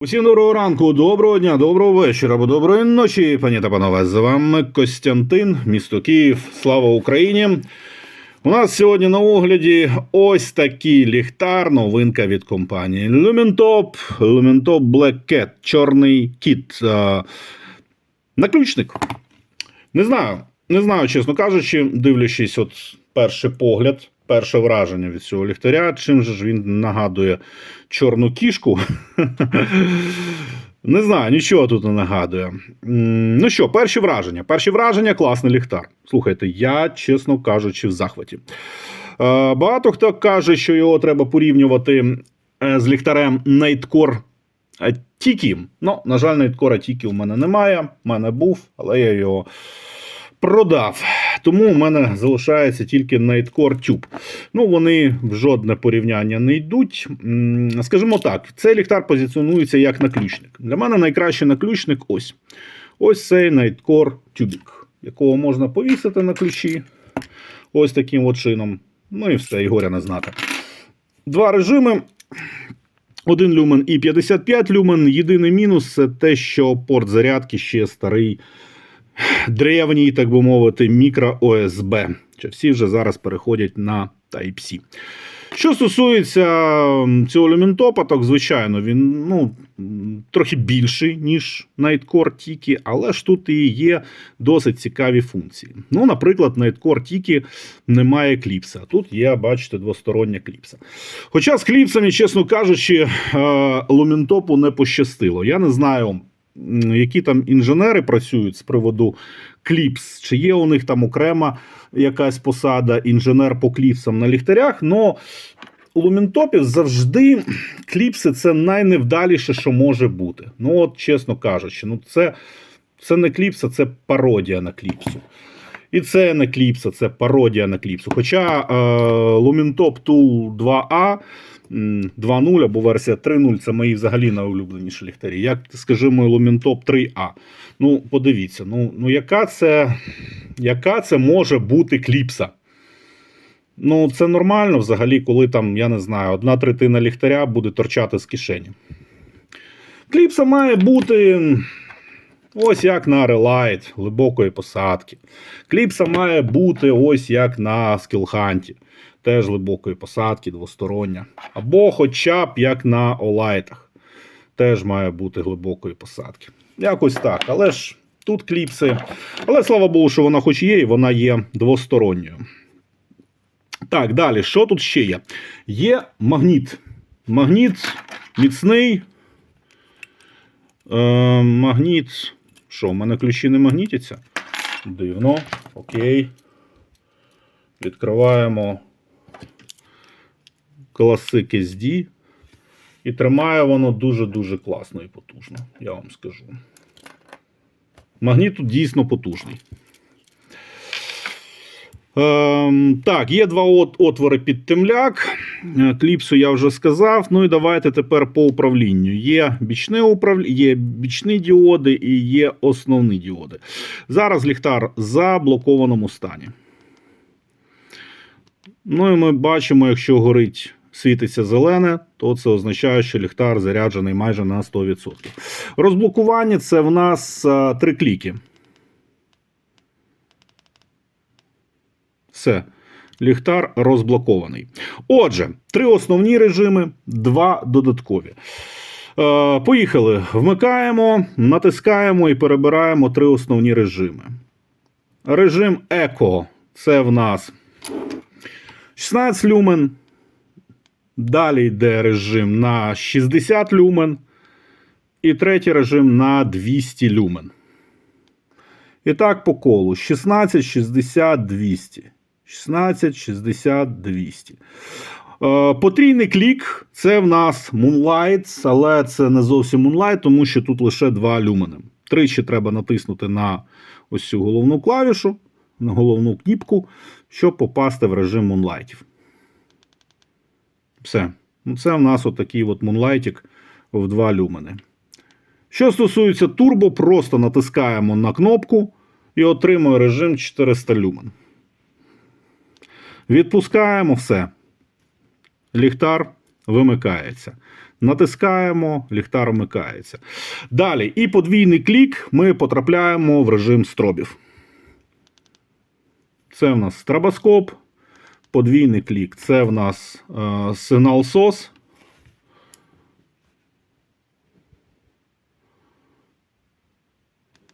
Усім доброго ранку, доброго дня, доброго вечора або доброї ночі, пані та панове. З вами Костянтин, місто Київ. Слава Україні! У нас сьогодні на огляді ось такий ліхтар, новинка від компанії Lumentop, Lumentop Black Cat, чорний кіт. Наключник. Не знаю, не знаю, чесно кажучи, дивлячись, от перший погляд, перше враження від цього ліхтаря, чим же ж він нагадує чорну кішку. Не знаю, нічого тут не нагадує. Ну що, перші враження. Перші враження класний ліхтар. Слухайте, я, чесно кажучи, в захваті. Е, Багато хто каже, що його треба порівнювати е, з ліхтарем Nightcore Tiki. Ну, на жаль, Nightcore Tiki у мене немає. У мене був, але я його продав. Тому у мене залишається тільки Nightcore Tube. Ну, вони в жодне порівняння не йдуть. Скажімо так, цей ліхтар позиціонується як наключник. Для мене найкращий наключник ось. Ось цей Nightcore Tubik, якого можна повісити на ключі. Ось таким от чином. Ну і все, і горя не знати. Два режими. Один люмен і 55 люмен. Єдиний мінус це те, що порт зарядки ще старий, древній, так би мовити, мікро OSB. Чи всі вже зараз переходять на Type-C. Що стосується цього люментопа, так звичайно, він ну, трохи більший, ніж Nightcore Tiki, але ж тут і є досить цікаві функції. Ну, наприклад, Nightcore Tiki немає кліпса. Тут є, бачите, двостороння кліпса. Хоча з кліпсами, чесно кажучи, е, люментопу не пощастило. Я не знаю, які там інженери працюють з приводу кліпс, чи є у них там окрема якась посада, інженер по кліпсам на ліхтарях. Но у лумінтопів завжди кліпси це найневдаліше, що може бути. Ну, от, чесно кажучи, ну це, це не кліпса, це пародія на кліпсу. І це не кліпса, це пародія на кліпсу. Хоча е, Lumentop Tool 2A м, 2.0 або версія 3.0 це мої взагалі найулюбленіші ліхтарі. Як, скажімо, Lumentop 3A. Ну, подивіться, ну, ну яка, це, яка це може бути кліпса? Ну, це нормально взагалі, коли там, я не знаю, одна третина ліхтаря буде торчати з кишені. Кліпса має бути ось як на Relight глибокої посадки. Кліпса має бути ось як на скілханті, теж глибокої посадки, двостороння. Або хоча б як на Олайтах. Теж має бути глибокої посадки. Якось так. Але ж тут кліпси. Але слава Богу, що вона хоч є, і вона є двосторонньою. Так, далі, що тут ще є? Є магніт. Магніт міцний. Е, магніт. Що, в мене ключі не магнітяться? Дивно. Окей. Відкриваємо класик SD. І тримає воно дуже-дуже класно і потужно, я вам скажу. Магніт тут дійсно потужний. Ем, так, є два от, отвори під темляк. Е, Кліпсу я вже сказав. Ну і давайте тепер по управлінню. Є бічне управління, є бічні діоди і є основні діоди. Зараз ліхтар в заблокованому стані. Ну і ми бачимо, якщо горить, світиться зелене, то це означає, що ліхтар заряджений майже на 100%. Розблокування це в нас а, три кліки. Все. Ліхтар розблокований. Отже, три основні режими, два додаткові. Е, поїхали. Вмикаємо, натискаємо і перебираємо три основні режими. Режим Еко це в нас 16 люмен. Далі йде режим на 60 люмен. І третій режим на 200 люмен. І так по колу: 16, 60, 200. 16, 60, 200. Е, Потрійний клік це в нас Moonlight, але це не зовсім Moonlight, тому що тут лише два люмени. Тричі треба натиснути на ось цю головну клавішу, на головну кніпку, щоб попасти в режим Moonlight. Все. Ну, Це в нас отакий от Moonlight в два люмени. Що стосується турбо, просто натискаємо на кнопку і отримує режим 400 люмен. Відпускаємо все. Ліхтар вимикається. Натискаємо, ліхтар вмикається. Далі, і подвійний клік ми потрапляємо в режим стробів. Це в нас стробоскоп, подвійний клік. Це в нас е, сигнал SOS.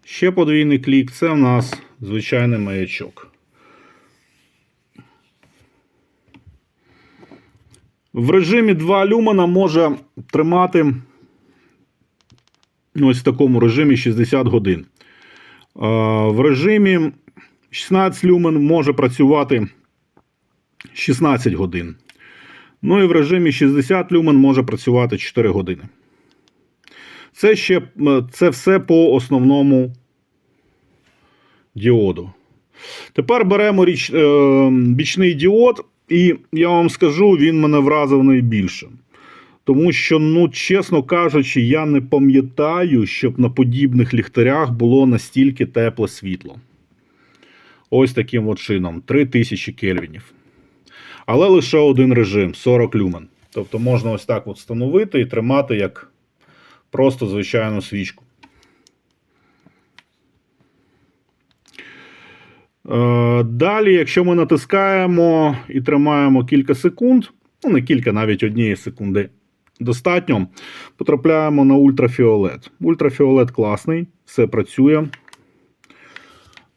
Ще подвійний клік. Це в нас звичайний маячок. В режимі 2 люмена може тримати ось в такому режимі 60 годин. В режимі 16 люмен може працювати 16 годин. Ну і в режимі 60 люмен може працювати 4 години. Це ще е, це все по основному діоду. Тепер беремо річ, е, бічний діод, і я вам скажу, він мене вразив найбільше. Тому що, ну, чесно кажучи, я не пам'ятаю, щоб на подібних ліхтарях було настільки тепле світло. Ось таким от чином. 3000 кельвінів. Але лише один режим 40 люмен. Тобто можна ось так от встановити і тримати як просто звичайну свічку. Е, Далі, якщо ми натискаємо і тримаємо кілька секунд, ну не кілька, навіть однієї секунди достатньо, потрапляємо на ультрафіолет. Ультрафіолет класний, все працює.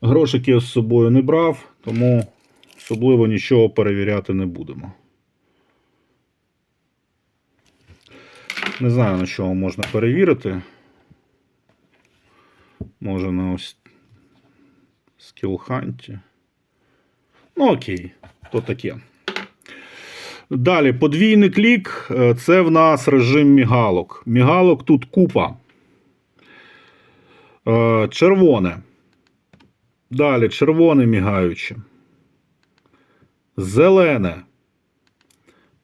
Грошики я з собою не брав, тому особливо нічого перевіряти не будемо. Не знаю, на чому можна перевірити. Може на ось скілханті. Ну, окей, то таке. Далі, подвійний клік е, це в нас режим мігалок. Мігалок тут купа. Е, Червоне. Далі червоне мігаюче. Зелене.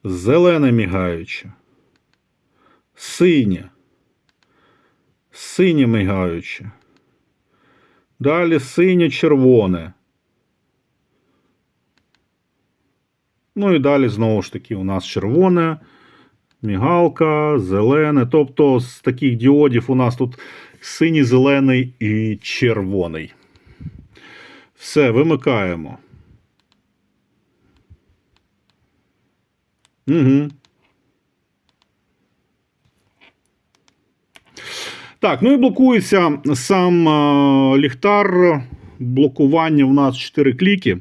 Зелене мігаюче. Синє. Синє мігаюче. Далі синє-червоне. Ну і далі, знову ж таки, у нас червоне, мігалка, зелене. Тобто з таких діодів у нас тут синій, зелений і червоний. Все, вимикаємо. Угу. Так, ну і блокується сам ліхтар. Блокування в нас 4 кліки.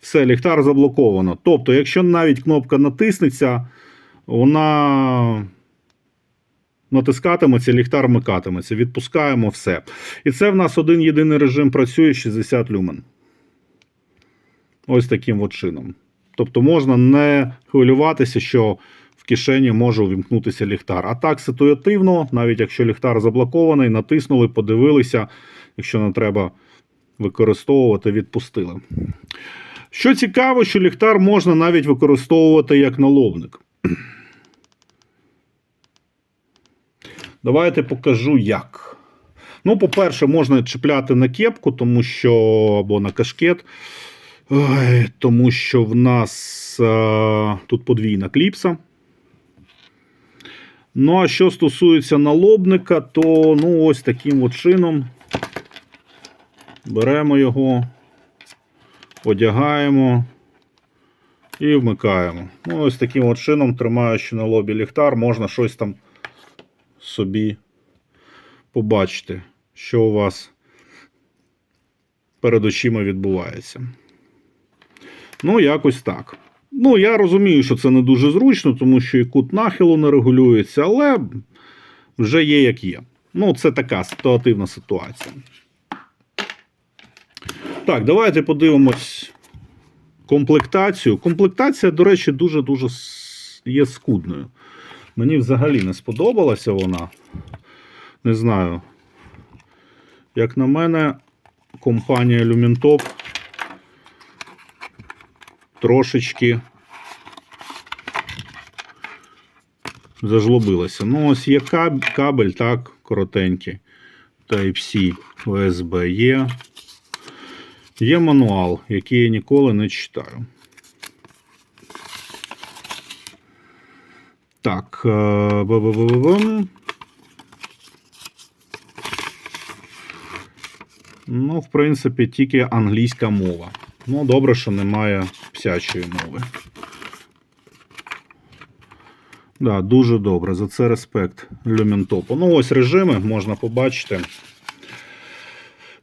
Все, ліхтар заблоковано. Тобто, якщо навіть кнопка натиснеться, вона натискатиметься, ліхтар вмикатиметься. Відпускаємо все. І це в нас один єдиний режим працює 60 люмен. Ось таким от чином. Тобто можна не хвилюватися, що в кишені може увімкнутися ліхтар. А так ситуативно, навіть якщо ліхтар заблокований, натиснули, подивилися, якщо не треба використовувати, відпустили. Що цікаво, що ліхтар можна навіть використовувати як налобник. Давайте покажу як. Ну, по-перше, можна чіпляти на кепку, тому що або на кашкет, Ой, тому що в нас а, тут подвійна кліпса. Ну, а що стосується налобника, то ну, ось таким от чином беремо його, одягаємо і вмикаємо. Ну, ось таким от чином, тримаючи на лобі ліхтар, можна щось там собі побачити, що у вас перед очима відбувається. Ну, якось так. Ну, я розумію, що це не дуже зручно, тому що і кут нахилу не регулюється, але вже є як є. Ну, це така ситуативна ситуація. Так, давайте подивимось комплектацію. Комплектація, до речі, дуже-дуже є скудною. Мені взагалі не сподобалася вона. Не знаю. Як на мене, компанія Lumentop трошечки зажлобилася. Ну, ось є кабель, так, коротенький. Type-C USB є. Є мануал, який я ніколи не читаю. Так. е, ба-ба-ба-ба-бам. Ну, в принципі, тільки англійська мова. Ну, добре, що немає псячої мови. Да, дуже добре. За це респект Люмінтопу. Ну, ось режими можна побачити.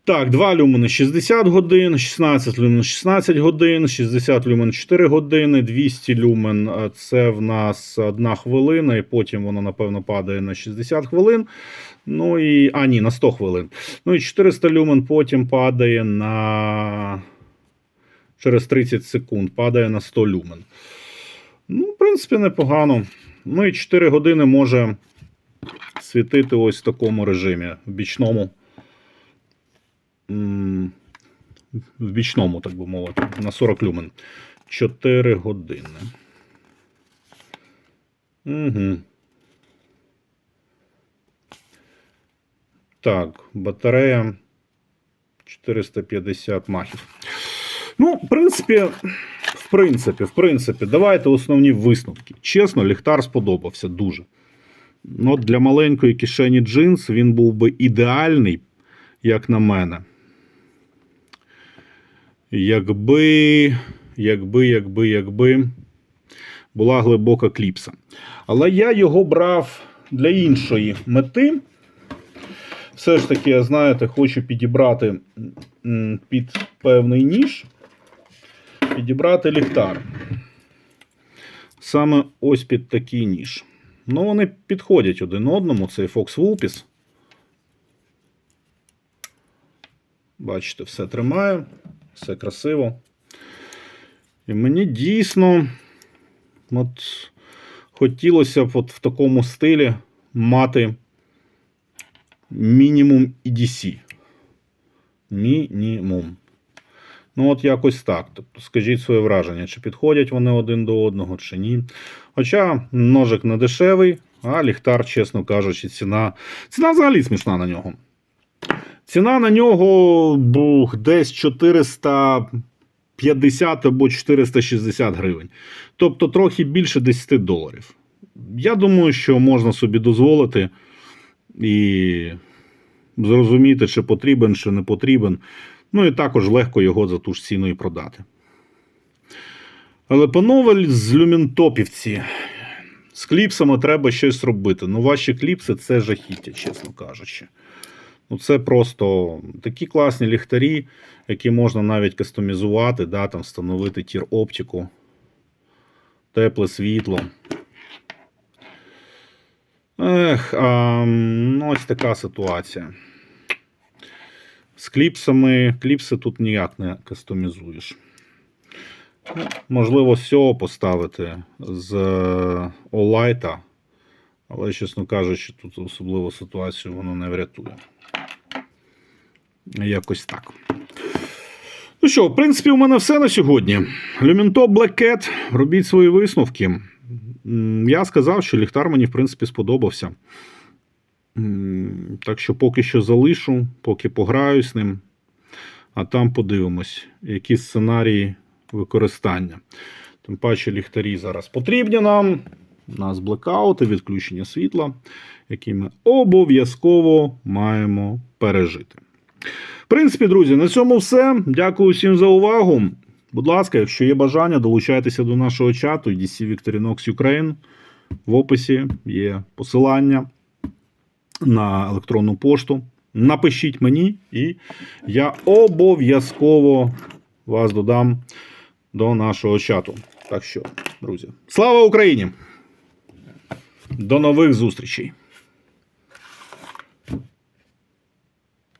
Так, 2 люмени 60 годин, 16 люмен 16 годин, 60 люмен 4 години, 200 люмен е, це в нас 1 хвилина, і потім воно, напевно, падає на 60 хвилин. Ну і. А, ні, на 100 хвилин. Ну і 400 люмен потім падає на. Через 30 секунд падає на 100 люмен. Ну, в принципі, непогано. Ну і 4 години може світити ось в такому режимі, в бічному. В бічному, так би мовити, на 40 люмен. 4 години. Угу. Так, батарея 450 махів. Ну, в принципі, в принципі, в принципі, давайте основні висновки. Чесно, ліхтар сподобався дуже. Ну, для маленької кишені джинс він був би ідеальний, як на мене. Якби, якби, якби, якби була глибока кліпса. Але я його брав для іншої мети. Все ж таки, я знаєте, хочу підібрати під певний ніж, підібрати ліхтар. Саме ось під такий ніж. Ну, вони підходять один одному. Цей Fox Vulpes. Бачите, все тримає, все красиво. І мені дійсно от, хотілося б от в такому стилі мати мінімум EDC. Мінімум. Ну, от якось так. Тобто, скажіть своє враження, чи підходять вони один до одного, чи ні. Хоча ножик не дешевий, а ліхтар, чесно кажучи, ціна. Ціна взагалі смішна на нього. Ціна на нього бух, десь 450 або 460 гривень. Тобто трохи більше 10 доларів. Я думаю, що можна собі дозволити і зрозуміти, чи потрібен, чи не потрібен. Ну і також легко його за ту ж ціну і продати. Але, панове, з люмінтопівці, з кліпсами треба щось робити. Ну, ваші кліпси це жахіття, чесно кажучи. Ну, це просто такі класні ліхтарі, які можна навіть кастомізувати, да, там, встановити тір оптику, тепле світло. Ех, а, ну, ось така ситуація. З кліпсами, кліпси тут ніяк не кастомізуєш. Ну, можливо, з поставити з е, Олайта, але, чесно кажучи, тут особливу ситуацію воно не врятує. Якось так. Ну що, в принципі, у мене все на сьогодні. Люмінтоп Black Cat, робіть свої висновки. Я сказав, що ліхтар мені, в принципі, сподобався. Так що поки що залишу, поки пограю з ним, а там подивимось, які сценарії використання. Тим паче ліхтарі зараз потрібні нам. У нас блекаути, відключення світла, які ми обов'язково маємо пережити. В принципі, друзі, на цьому все. Дякую всім за увагу. Будь ласка, якщо є бажання, долучайтеся до нашого чату DC Victorinox Ukraine. В описі є посилання на електронну пошту. Напишіть мені, і я обов'язково вас додам до нашого чату. Так що, друзі, слава Україні! До нових зустрічей!